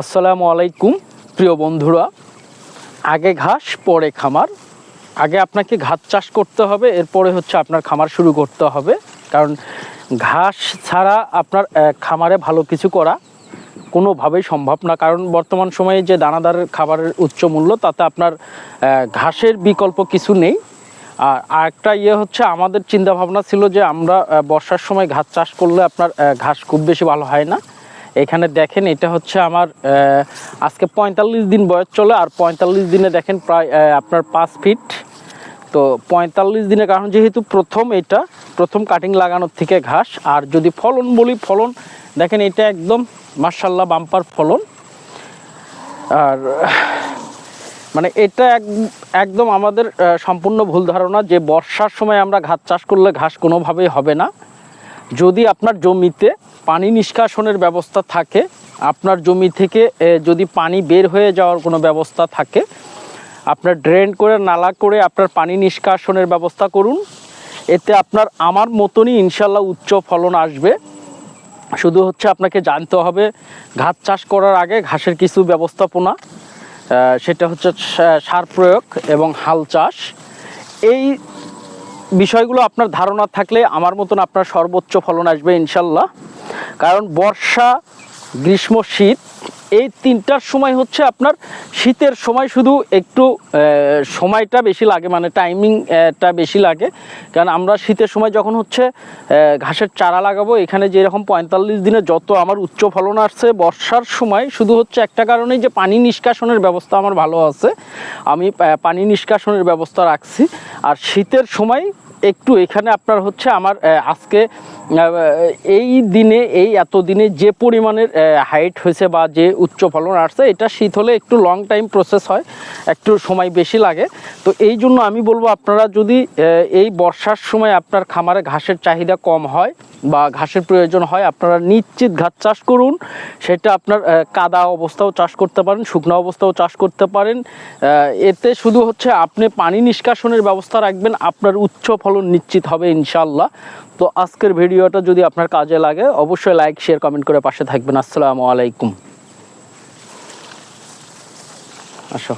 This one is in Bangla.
আসসালামু আলাইকুম, প্রিয় বন্ধুরা। আগে ঘাস, পরে খামার। আগে আপনাকে ঘাস চাষ করতে হবে, এরপরে হচ্ছে আপনার খামার শুরু করতে হবে। কারণ ঘাস ছাড়া আপনার খামারে ভালো কিছু করা কোনোভাবেই সম্ভব না। কারণ বর্তমান সময়ে যে দানাদার খাবারের উচ্চ মূল্য, তাতে আপনার ঘাসের বিকল্প কিছু নেই। আর আরেকটা ইয়ে হচ্ছে, আমাদের চিন্তাভাবনা ছিল যে আমরা বর্ষার সময় ঘাস চাষ করলে আপনার ঘাস খুব বেশি ভালো হয় না। এখানে দেখেন, এটা হচ্ছে আমার আজকে পঁয়তাল্লিশ দিন বয়স চলে, আর পঁয়তাল্লিশ দিনে দেখেন প্রায় আপনার পাঁচ ফিট। তো পঁয়তাল্লিশ দিনের, কারণ যেহেতু প্রথম এটা, প্রথম কাটিং লাগানোর থেকে ঘাস, আর যদি ফলন বলি, ফলন দেখেন, এটা একদম মার্শাল্লাহ বাম্পার ফলন। আর মানে এটা এক- একদম আমাদের সম্পূর্ণ ভুল ধারণা যে বর্ষার সময় আমরা ঘাস চাষ করলে ঘাস কোনোভাবেই হবে না। যদি আপনার জমিতে পানি নিষ্কাশনের ব্যবস্থা থাকে, আপনার জমি থেকে যদি পানি বের হয়ে যাওয়ার কোনো ব্যবস্থা থাকে, আপনার ড্রেন করে, নালা করে আপনার পানি নিষ্কাশনের ব্যবস্থা করুন। এতে আপনার, আমার মতনই ইনশাল্লাহ উচ্চ ফলন আসবে। শুধু হচ্ছে আপনাকে জানতে হবে, ঘাস চাষ করার আগে ঘাসের কিছু ব্যবস্থাপনা সেটা হচ্ছে সার প্রয়োগ এবং হাল চাষ। এই বিষয়গুলো আপনার ধারণা থাকলে আমার মতন আপনার সর্বোচ্চ ফলন আসবে ইনশাল্লাহ। কারণ বর্ষা, গ্রীষ্ম, শীত, এই তিনটার সময় হচ্ছে আপনার শীতের সময় শুধু একটু সময়টা বেশি লাগে মানে টাইমিংটা বেশি লাগে। কারণ আমরা শীতের সময় যখন হচ্ছে ঘাসের চারা লাগাবো, এখানে যেরকম পঁয়তাল্লিশ দিনে যত আমার উচ্চ ফলন আসছে, বর্ষার সময় শুধু হচ্ছে একটা কারণেই যে পানি নিষ্কাশনের ব্যবস্থা আমার ভালো আছে। আমি পানি নিষ্কাশনের ব্যবস্থা রাখছি। আর শীতের সময় একটু এখানে আপনার হচ্ছে আমার আজকে এই দিনে, এই এত দিনে যে পরিমাণের হাইট হয়েছে বা যে উচ্চ ফলন আসছে, এটা শীত হলে একটু লং টাইম প্রসেস হয়, একটু সময় বেশি লাগে। তো এই জন্য আমি বলব আপনারা যদি এই বর্ষার সময় আপনার খামারে ঘাসের চাহিদা কম হয় বা ঘাসের প্রয়োজন হয়, আপনারা নিশ্চিত ঘাস চাষ করুন। সেটা আপনার কাদা অবস্থাও চাষ করতে পারেন, শুকনো অবস্থাও চাষ করতে পারেন। এতে শুধু হচ্ছে আপনি পানি নিষ্কাশনের ব্যবস্থা রাখবেন, আপনার উচ্চ ফলন নিশ্চিত হবে ইনশাল্লাহ তো আজকের ভিডিওটা যদি আপনার কাজে লাগে, অবশ্যই লাইক শেয়ার কমেন্ট করে পাশে থাকবেন। আসসালামু আলাইকুম। আসো।